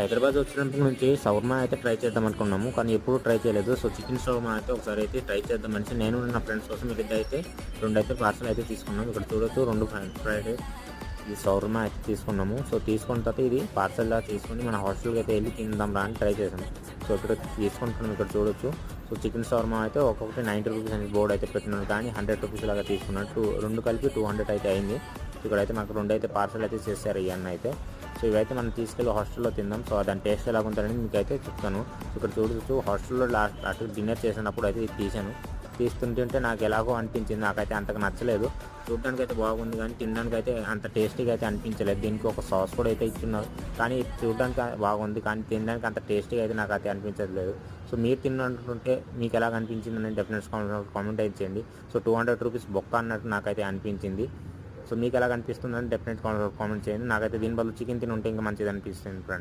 హైదరాబాద్ వచ్చినప్పటి నుంచి షవర్మా అయితే ట్రై చేద్దాం అనుకున్నాము కానీ ఎప్పుడు ట్రై చేయలేదు. సో చికెన్ షవర్మా అయితే ఒకసారి అయితే ట్రై చేద్దాం అనేసి నేను నా ఫ్రెండ్స్ కోసం ఇక్కడ అయితే రెండు అయితే పార్సల్ అయితే తీసుకున్నాం ఇక్కడ చూడొచ్చు రెండు ఫ్రైడ్ ఈ షవర్మా అయితే తీసుకున్నాము. సో తీసుకున్న తర్వాత ఇది పార్సల్లా తీసుకొని మన హాస్టల్కి అయితే వెళ్ళి తిందాం రా అని ట్రై చేసాము సో ఇక్కడ తీసుకుంటున్నాం ఇక్కడ చూడొచ్చు. సో చికెన్ షవర్మా అయితే ఒక్కొక్కటి నైంటీ రూపీస్ అని బోర్డు అయితే పెట్టినాను కానీ హండ్రెడ్ రూపీస్ లాగా తీసుకున్నాను టూ రెండు కలిపి టూ హండ్రెడ్ అయితే అయింది. ఇక్కడైతే మాకు రెండు అయితే పార్సల్ అయితే చేశారు ఇవన్నీ అయితే. సో ఇవైతే మనం తీసుకెళ్ళి హాస్టల్లో తిందాం. సో దాని టేస్ట్ ఎలా ఉంటుందని మీకు అయితే చెప్తాను. ఇక్కడ చూడొచ్చు హాస్టల్లో లాస్ట్ అటు డిన్నర్ చేసినప్పుడు అయితే ఇది తీసాను. తీస్తుంటుంటే నాకు ఎలాగో అనిపించింది. నాకైతే అంతగా నచ్చలేదు. చూడడానికి అయితే బాగుంది కానీ తినడానికి అయితే అంత టేస్టీగా అయితే అనిపించలేదు. దీనికి ఒక సాస్ కూడా అయితే ఇచ్చున్నారు. కానీ చూడడానికి బాగుంది కానీ తినడానికి అంత టేస్టీగా అయితే నాకు అయితే అనిపించట్లేదు సో మీరు తిన్నట్టుంటే మీకు ఎలాగ అనిపించింది అని డెఫినెట్స్ కామెంట్ అయితే చేయండి. సో టూ హండ్రెడ్ రూపీస్ బొక్క అన్నట్టు నాకైతే అనిపించింది. సో మీకు ఎలాగ అనిపిస్తుందని డెఫినెట్ కామెంట్ చేయండి. నాకైతే దీని బదులు చికెన్ తిని ఉంటే ఇంకా మంచిది అనిపిస్తుంది ఫ్రెండ్స్